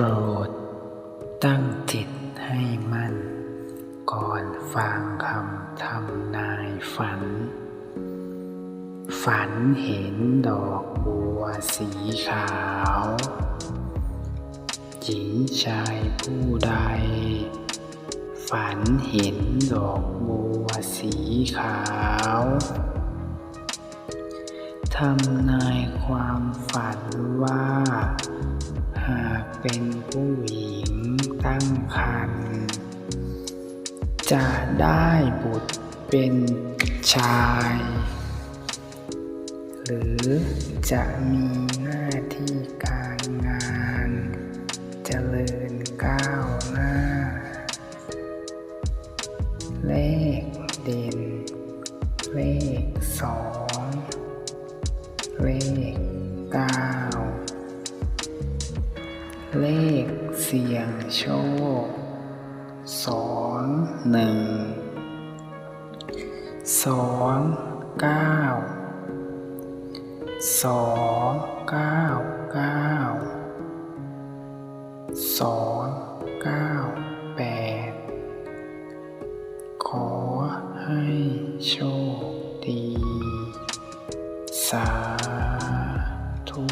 รด ตั้งจิตให้มั่น ก่อนฟังคำทำนายฝัน ฝันเห็นดอกบัวสีขาว หญิงชายผู้ใด ฝันเห็นดอกบัวสีขาวทำนายความฝันว่า เป็นผู้หญิงตั้งครรภ์จะได้บุตรเป็นชาย หรือจะมีหน้าที่การงานเจริญก้าวหน้า เลขเด่น เลขสองเลข เลขเสี่ยงโชคสองหนึ่งสองเก้าสองเก้าเก้าสองเก้าแปดขอให้โชคดี สาธุ